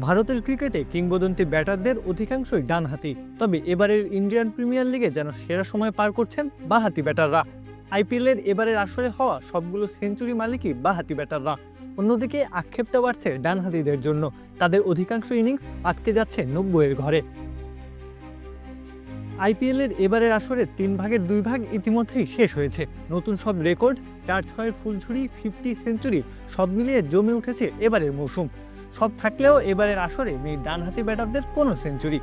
ভারতের ক্রিকেটে কিংবদন্তি ব্যাটারদের অধিকাংশই ডানহাতি। তবে এবারের ইন্ডিয়ান প্রিমিয়ার লিগে যেন সেরা সময় পার করছেন বাহাতি ব্যাটাররা। আইপিএলের এবারের আসরে হওয়া সবগুলো সেঞ্চুরি মালিকই বাহাতি ব্যাটাররা। অন্যদিকে আক্ষেপটা বাড়ছে ডানহাতিদের জন্য। তাদের অধিকাংশ ইনিংস আটকে যাচ্ছে নব্বইয়ের ঘরে। আইপিএলের এবারের আসরে তিন ভাগের দুই ভাগ ইতিমধ্যেই শেষ হয়েছে। নতুন সব রেকর্ড, চার ছয়ের ফুলঝুরি, ফিফটি সেঞ্চুরি সব মিলিয়ে জমে উঠেছে এবারের মৌসুম। সব থাকলেও এবারের আসরে নেই ডানহাতি ব্যাটারদের কোনো সেঞ্চুরি।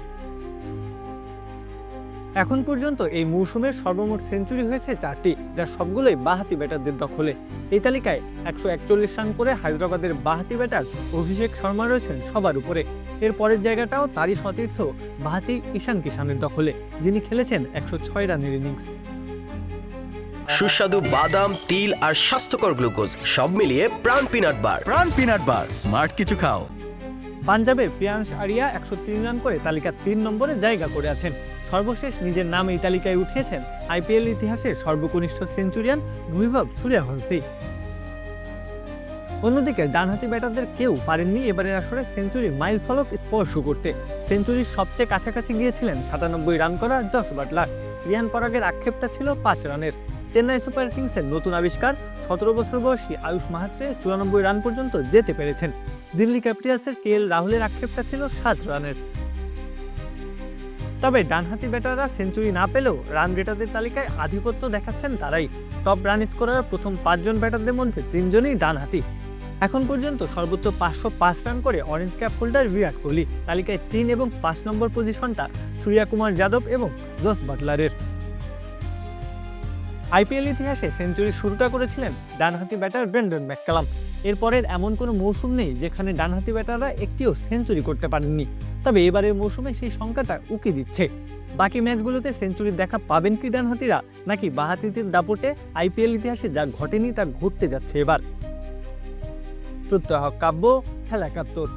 এখন পর্যন্ত এই মৌসুমের সর্বমোট সেঞ্চুরি হয়েছে চারটি যার সবগুলোই বাহাতি ব্যাটারদের দখলে। এই তালিকায় একশো একচল্লিশ রান করে হায়দ্রাবাদের বাহাতি ব্যাটার অভিষেক শর্মা রয়েছেন সবার উপরে। এর পরের জায়গাটাও তারই সতীর্থ বাহাতি ঈশান কিষানের দখলে, যিনি খেলেছেন একশো ছয় রানের ইনিংস। সুস্বাদু বাদাম তিল আর স্বাস্থ্যকর গ্লুকোজ সব মিলিয়ে প্রাণ পিনাট বার। প্রাণ পিনাট বার স্মার্ট কিছু খাও। পাঞ্জাবের প্রিয়াংশ আরিয়া একশো তিন রান করে তালিকার তিন নম্বরে জায়গা করে আছেন। সর্বশেষ নিজের নাম এই তালিকায় উঠিয়েছেন আইপিএল ইতিহাসের সর্বকনিষ্ঠ সেঞ্চুরিয়ান বৈভব সূর্যবংশী অন্যদিকে ডানহাতি ব্যাটারদের কেউ পারেননি এবারের আসরে সেঞ্চুরির মাইল ফলক স্পর্শ করতে। সেঞ্চুরির সবচেয়ে কাছাকাছি গিয়েছিলেন সাতানব্বই রান করা জস বাটলার। রিয়ান পরাগের আক্ষেপটা ছিল পাঁচ রানের। চেন্নাই সুপার কিংসের নতুন আবিষ্কার সতেরো বছর বয়সী আয়ুষ মাহাত্রে চুরানব্বই রান পর্যন্ত যেতে পেরেছেন। দিল্লি ক্যাপিটালসের কে এল রাহুলের আক্ষেপটা ছিল সাত রানের। তবে ডানহাতি ব্যাটাররা সেঞ্চুরি না পেলেও রান রেটারদের তালিকায় আধিপত্য দেখাচ্ছেন তারাই। টপ রান স্কোরার প্রথম পাঁচজন ব্যাটারদের মধ্যে তিনজনই ডানহাতি। এখন পর্যন্ত সর্বোচ্চ পাঁচশো পাঁচ রান করে orange cap holder Virat Kohli. তালিকায় তিন এবং পাঁচ নম্বর পজিশনটা সূর্যা কুমার যাদব এবং জস বাটলারের। আইপিএল ইতিহাসে সেঞ্চুরি শুরুটা করেছিলেন ডানহাতি ব্যাটার ব্রেন্ডন ম্যাককালাম। এরপরের এমন কোনো মৌসুম নেই যেখানে ডানহাতি ব্যাটাররা একটিও সেঞ্চুরি করতে পারেননি। তবে এবারের মৌসুমে সেই সংখ্যাটা উকি দিচ্ছে। বাকি ম্যাচগুলোতে সেঞ্চুরি দেখা পাবেন কি ডানহাতিরা, নাকি বাহাতিদের দাপটে আইপিএল ইতিহাসে যা ঘটেনি তা ঘটতে যাচ্ছে এবার? প্রত্যহ কাব্য, খেলা একাত্তর।